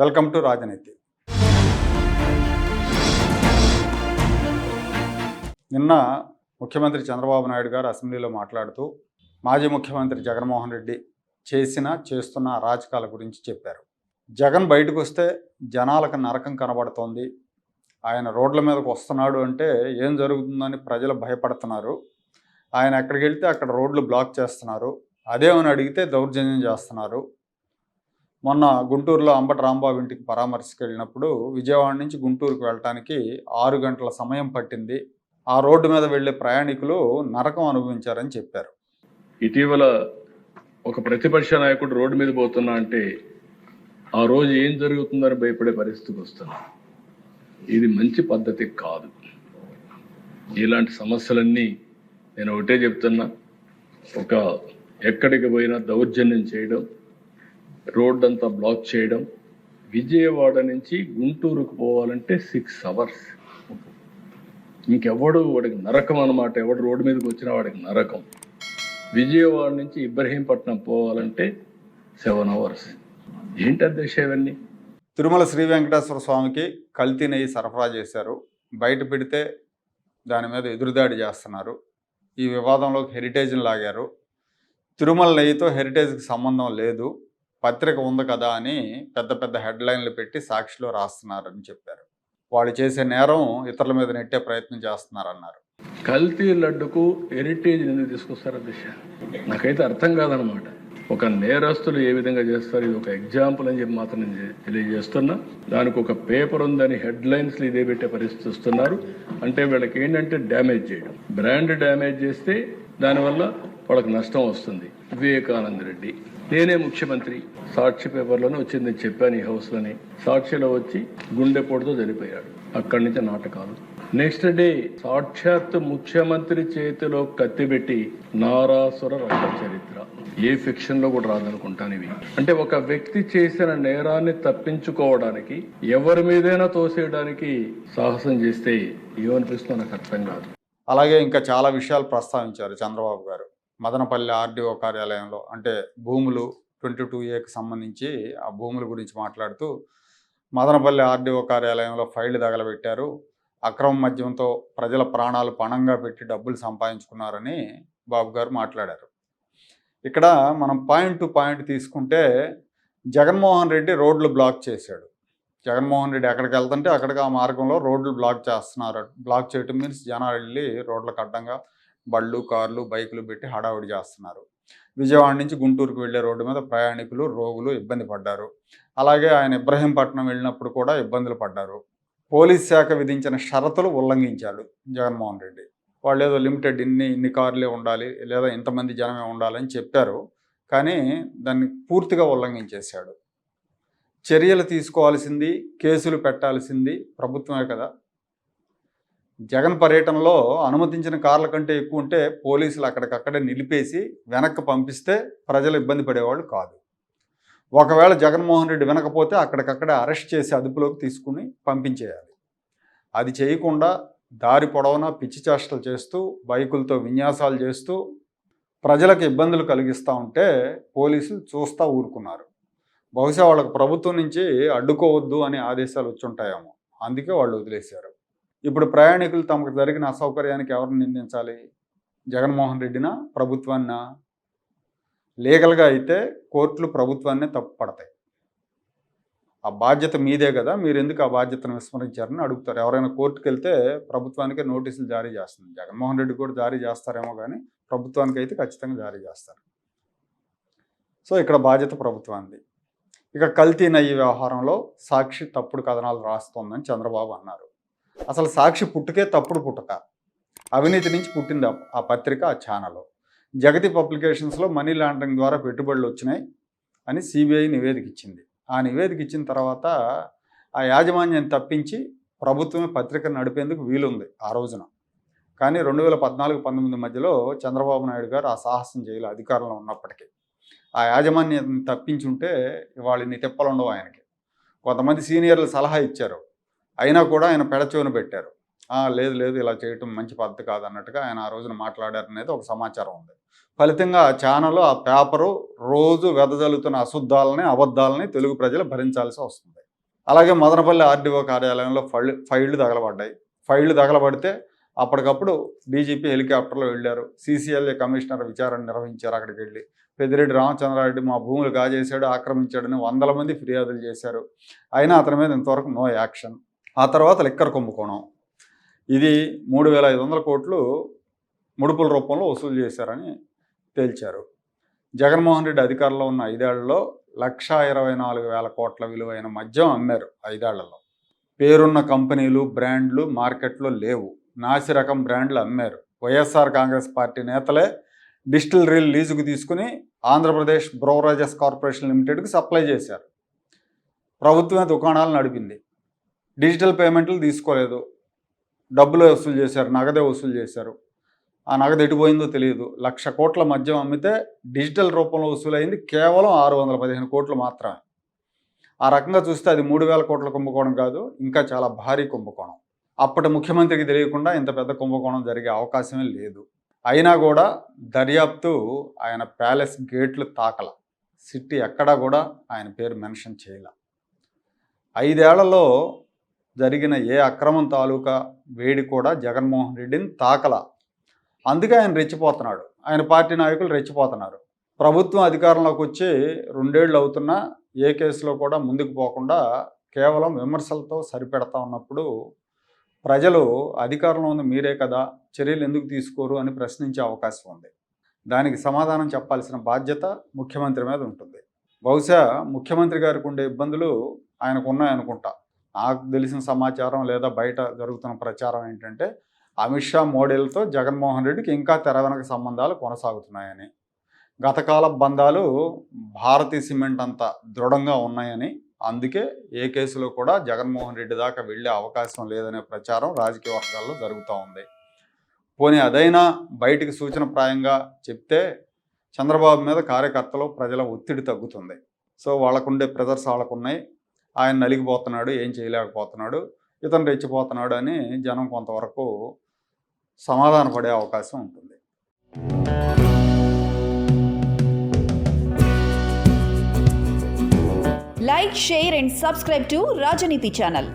Welcome to రాజనీతి. నిన్న ముఖ్యమంత్రి చంద్రబాబు నాయుడు గారు అసెంబ్లీలో మాట్లాడుతూ మాజీ ముఖ్యమంత్రి జగన్మోహన్ రెడ్డి చేసిన చేస్తున్న అరాచకాల గురించి చెప్పారు. జగన్ బయటకు వస్తే జనాలకు నరకం కనబడుతోంది. ఆయన రోడ్ల మీదకు వస్తున్నాడు అంటే ఏం జరుగుతుందని ప్రజలు భయపడుతున్నారు. ఆయన ఎక్కడికి వెళ్తే అక్కడ రోడ్లు బ్లాక్ చేస్తున్నారు. అదేమని అడిగితే దౌర్జన్యం చేస్తున్నారు. మొన్న గుంటూరులో అంబటి రాంబాబు ఇంటికి పరామర్శకు వెళ్ళినప్పుడు విజయవాడ నుంచి గుంటూరుకు వెళ్ళటానికి ఆరు గంటల సమయం పట్టింది. ఆ రోడ్డు మీద వెళ్ళే ప్రయాణికులు నరకం అనుభవించారని చెప్పారు. ఇటీవల ఒక ప్రతిపక్ష నాయకుడు రోడ్డు మీద పోతున్నా అంటే ఆ రోజు ఏం జరుగుతుందని భయపడే పరిస్థితికి వస్తున్నా. ఇది మంచి పద్ధతి కాదు. ఇలాంటి సమస్యలన్నీ నేను ఒకటే చెప్తున్నా. ఒక ఎక్కడికి పోయినా దౌర్జన్యం చేయడం రోడ్ అంతా బ్లాక్ చేయడం. విజయవాడ నుంచి గుంటూరుకు పోవాలంటే సిక్స్ అవర్స్ ఇంకెవడు వాడికి నరకం అన్నమాట. ఎవడు రోడ్డు మీదకి వచ్చినా వాడికి నరకం. విజయవాడ నుంచి ఇబ్రహీంపట్నం పోవాలంటే సెవెన్ అవర్స్ ఏంటి అధ్యక్ష ఇవన్నీ? తిరుమల శ్రీ వెంకటేశ్వర స్వామికి కల్తీ నెయ్యి సరఫరా చేశారు. బయట పెడితే దాని మీద ఎదురుదాడి చేస్తున్నారు. ఈ వివాదంలోకి హెరిటేజ్ని లాగారు. తిరుమల నెయ్యితో హెరిటేజ్కి సంబంధం లేదు. పత్రిక ఉంది కదా అని పెద్ద పెద్ద హెడ్లైన్లు పెట్టి సాక్షిలో రాస్తున్నారని చెప్పారు. వాళ్ళు చేసే నేరం ఇతరుల మీద నెట్టే ప్రయత్నం చేస్తున్నారన్నారు. కల్తీ లడ్డుకు హెరిటేజ్ ఎందుకు తీసుకొస్తారు అధ్యక్ష? నాకైతే అర్థం కాదనమాట. ఒక నేరస్తులు ఏ విధంగా చేస్తారు? ఇది ఒక ఎగ్జాంపుల్ అని చెప్పి మాత్రం నేను తెలియజేస్తున్నా. దానికి ఒక పేపర్ ఉందని హెడ్లైన్స్లు ఇదే పెట్టే పరిస్థితి వస్తున్నారు. అంటే వీళ్ళకి ఏంటంటే డ్యామేజ్ చేయడం. బ్రాండ్ డ్యామేజ్ చేస్తే దానివల్ల వాళ్ళకి నష్టం వస్తుంది. వివేకానంద రెడ్డి. నేనే ముఖ్యమంత్రి. సాక్షి పేపర్లోనే వచ్చింది చెప్పాను ఈ హౌస్లోని. సాక్షిలో వచ్చి గుండెపోటుతో చనిపోయాడు అక్కడి నుంచి నాటకాలు. నెక్స్ట్ డే సాక్షాత్ ముఖ్యమంత్రి చేతిలో కత్తిపెట్టి నారాసుర రక్త చరిత్ర. ఏ ఫిక్షన్లో కూడా రాదనుకుంటాను ఇవి. అంటే ఒక వ్యక్తి చేసిన నేరాన్ని తప్పించుకోవడానికి ఎవరి మీదైనా తోసేయడానికి సాహసం చేస్తే ఏమనిపిస్తుందో నాకు అర్థం కాదు. అలాగే ఇంకా చాలా విషయాలు ప్రస్తావించారు చంద్రబాబు గారు. మదనపల్లి ఆర్డీఓ కార్యాలయంలో అంటే భూములు ట్వంటీ టూ ఏకి సంబంధించి ఆ భూముల గురించి మాట్లాడుతూ మదనపల్లి ఆర్డీఓ కార్యాలయంలో ఫైళ్ళు తగలబెట్టారు. అక్రమ మద్యంతో ప్రజల ప్రాణాలు పణంగా పెట్టి డబ్బులు సంపాదించుకున్నారని బాబు గారు మాట్లాడారు. ఇక్కడ మనం పాయింట్ టు పాయింట్ తీసుకుంటే జగన్మోహన్ రెడ్డి రోడ్లు బ్లాక్ చేశాడు. జగన్మోహన్ రెడ్డి ఎక్కడికి వెళ్తుంటే అక్కడికి ఆ మార్గంలో రోడ్లు బ్లాక్ చేస్తున్నారు. బ్లాక్ చేయటం మీన్స్ జనాలు వెళ్ళి రోడ్లకు అడ్డంగా బళ్ళు కార్లు బైకులు పెట్టి హడావుడి చేస్తున్నారు. విజయవాడ నుంచి గుంటూరుకు వెళ్ళే రోడ్డు మీద ప్రయాణికులు రోగులు ఇబ్బంది పడ్డారు. అలాగే ఆయన ఇబ్రహీంపట్నం వెళ్ళినప్పుడు కూడా ఇబ్బందులు పడ్డారు. పోలీస్ శాఖ విధించిన షరతులు ఉల్లంఘించాడు జగన్మోహన్ రెడ్డి. వాళ్ళు ఏదో లిమిటెడ్ ఇన్ని ఇన్ని కార్లే ఉండాలి లేదా ఇంతమంది జనమే ఉండాలని చెప్పారు. కానీ దాన్ని పూర్తిగా ఉల్లంఘించేశాడు. చర్యలు తీసుకోవాల్సింది కేసులు పెట్టాల్సింది ప్రభుత్వమే కదా. జగన్ పర్యటనలో అనుమతించిన కార్ల కంటే ఎక్కువ ఉంటే పోలీసులు అక్కడికక్కడే నిలిపేసి వెనక్కి పంపిస్తే ప్రజలు ఇబ్బంది పడేవాళ్ళు కాదు. ఒకవేళ జగన్మోహన్ రెడ్డి వినకపోతే అక్కడికక్కడే అరెస్ట్ చేసి అదుపులోకి తీసుకుని పంపించేయాలి. అది చేయకుండా దారి పొడవునా పిచ్చి చేష్టలు చేస్తూ బైకులతో విన్యాసాలు చేస్తూ ప్రజలకు ఇబ్బందులు కలిగిస్తూ ఉంటే పోలీసులు చూస్తూ ఊరుకున్నారు. బహుశా వాళ్ళకు ప్రభుత్వం నుంచి అడ్డుకోవద్దు అనే ఆదేశాలు వచ్చుంటాయేమో అందుకే వాళ్ళు వదిలేశారు. ఇప్పుడు ప్రయాణికులు తమకు జరిగిన అసౌకర్యానికి ఎవరిని నిందించాలి? జగన్మోహన్ రెడ్డినా ప్రభుత్వాన్నా లీగల్గా అయితే కోర్టులు ప్రభుత్వాన్నే తప్పు పడతాయి. ఆ బాధ్యత మీదే కదా మీరు ఎందుకు ఆ బాధ్యతను విస్మరించారని అడుగుతారు. ఎవరైనా కోర్టుకు వెళ్తే ప్రభుత్వానికే నోటీసులు జారీ చేస్తుంది జగన్మోహన్ రెడ్డి కూడా జారీ చేస్తారేమో కానీ ప్రభుత్వానికి అయితే ఖచ్చితంగా జారీ చేస్తారు. సో ఇక్కడ బాధ్యత ప్రభుత్వానికి ఇక కల్తీ నయ్యి వ్యవహారంలో సాక్షి తప్పుడు కథనాలు రాస్తోందని చంద్రబాబు అన్నారు. అసలు సాక్షి పుట్టుకే తప్పుడు పుట్టక. అవినీతి నుంచి పుట్టింది ఆ- పత్రిక ఆ ఛానల్. జగతి పబ్లికేషన్స్లో మనీ లాండరింగ్ ద్వారా పెట్టుబడులు వచ్చినాయి అని సిబిఐ నివేదిక ఇచ్చింది ఆ నివేదిక ఇచ్చిన తర్వాత ఆ యాజమాన్యాన్ని తప్పించి ప్రభుత్వమే పత్రికను నడిపేందుకు వీలుంది ఆ రోజున. కానీ రెండు వేల పద్నాలుగు పంతొమ్మిది మధ్యలో చంద్రబాబు నాయుడు గారు ఆ సాహసం చేయలే అధికారంలో ఉన్నప్పటికీ ఆ యాజమాన్యాన్ని తప్పించుంటే ఇవాళ ఇన్ని తిప్పలు ఉండవు ఆయనకి. కొంతమంది సీనియర్లు సలహా ఇచ్చారు. అయినా కూడా ఆయన పెడచెవిన పెట్టారు. లేదు లేదు ఇలా చేయటం మంచి పద్ధతి కాదు అన్నట్టుగా ఆయన ఆ రోజున మాట్లాడారు అనేది ఒక సమాచారం ఉంది. ఫలితంగా ఆ ఛానల్ ఆ పేపరు రోజు వెదజల్లుతున్న అశుద్ధాలని అబద్ధాలని తెలుగు ప్రజలు భరించాల్సి వస్తుంది. అలాగే మదనపల్లి ఆర్డీఓ కార్యాలయంలో ఫైళ్ళు ఫైళ్ళు తగలబడ్డాయి. ఫైళ్ళు తగలబడితే అప్పటికప్పుడు డీజీపీ హెలికాప్టర్లో వెళ్ళారు. సీసీఎల్ఏ కమిషనర్ విచారణ నిర్వహించారు అక్కడికి వెళ్ళి. పెద్దిరెడ్డి రామచంద్రారెడ్డి మా భూములు కాజేశాడు ఆక్రమించాడని వందల మంది ఫిర్యాదులు చేశారు. అయినా అతని మీద ఇంతవరకు నో యాక్షన్. ఆ తర్వాత లిక్కర్ కుంభకోణం ఇది మూడు వేల ఐదు వందల కోట్లు ముడుపుల రూపంలో వసూలు చేశారని తేల్చారు. జగన్మోహన్ రెడ్డి అధికారంలో ఉన్న ఐదేళ్ళలో లక్షా ఇరవై నాలుగు వేల కోట్ల విలువైన మద్యం అమ్మారు ఐదేళ్ళలో. పేరున్న కంపెనీలు బ్రాండ్లు మార్కెట్లో లేవు. నాసి రకం బ్రాండ్లు అమ్మారు. వైఎస్ఆర్ కాంగ్రెస్ పార్టీ నేతలే డిస్టిలరీలు లీజుకు తీసుకుని ఆంధ్రప్రదేశ్ బ్రోవరేజెస్ కార్పొరేషన్ లిమిటెడ్కి సప్లై చేశారు. ప్రభుత్వమే దుకాణాలు నడిపింది. డిజిటల్ పేమెంట్లు తీసుకోలేదు. డబ్బులు వసూలు చేశారు నగదే వసూలు చేశారు. ఆ నగదు ఎటుపోయిందో తెలియదు. లక్ష కోట్ల మద్యం అమ్మితే డిజిటల్ రూపంలో వసూలైంది కేవలం ఆరు వందల పదిహేను కోట్లు మాత్రమే. ఆ రకంగా చూస్తే అది మూడు వేల కోట్ల కుంభకోణం కాదు ఇంకా చాలా భారీ కుంభకోణం. అప్పటి ముఖ్యమంత్రికి తెలియకుండా ఇంత పెద్ద కుంభకోణం జరిగే అవకాశమే లేదు. అయినా కూడా దర్యాప్తు ఆయన ప్యాలెస్ గేట్లు తాకల. సిటీ ఎక్కడా కూడా ఆయన పేరు మెన్షన్ చేయాల. ఐదేళ్ళలో జరిగిన ఏ అక్రమం తాలూకా వేడి కూడా జగన్మోహన్ రెడ్డిని తాకల. అందుకే ఆయన రెచ్చిపోతున్నాడు. ఆయన పార్టీ నాయకులు రెచ్చిపోతున్నారు. ప్రభుత్వం అధికారంలోకి వచ్చి రెండేళ్ళు అవుతున్నా ఏ కేసులో కూడా ముందుకు పోకుండా కేవలం విమర్శలతో సరిపెడతా ఉన్నప్పుడు ప్రజలు అధికారంలో ఉంది మీరే కదా చర్యలు ఎందుకు తీసుకోరు అని ప్రశ్నించే అవకాశం ఉంది. దానికి సమాధానం చెప్పాల్సిన బాధ్యత ముఖ్యమంత్రి మీద ఉంటుంది. బహుశా ముఖ్యమంత్రి గారికి ఉండే ఇబ్బందులు ఆయనకు ఉన్నాయనుకుంటా. నాకు తెలిసిన సమాచారం లేదా బయట జరుగుతున్న ప్రచారం ఏంటంటే అమిత్ షా మోడీలతో జగన్మోహన్ రెడ్డికి ఇంకా తెర వెనక సంబంధాలు కొనసాగుతున్నాయని గతకాల బంధాలు భారతీయ సిమెంట్ అంత దృఢంగా ఉన్నాయని అందుకే ఏ కేసులో కూడా జగన్మోహన్ రెడ్డి దాకా వెళ్ళే అవకాశం లేదనే ప్రచారం రాజకీయ వర్గాల్లో జరుగుతూ ఉంది. పోనీ అదైనా బయటికి సూచనప్రాయంగా చెప్తే చంద్రబాబు మీద కార్యకర్తలు ప్రజల ఒత్తిడి తగ్గుతుంది. సో వాళ్ళకుండే ప్రెజర్స్ వాళ్ళకున్నాయి. ఆయన నలిగిపోతున్నాడు ఏం చేయలేకపోతున్నాడు ఇతను రెచ్చిపోతున్నాడు అని జనం కొంతవరకు సమాధాన పడే అవకాశం ఉంటుంది. Like share and subscribe to Rajaneeti channel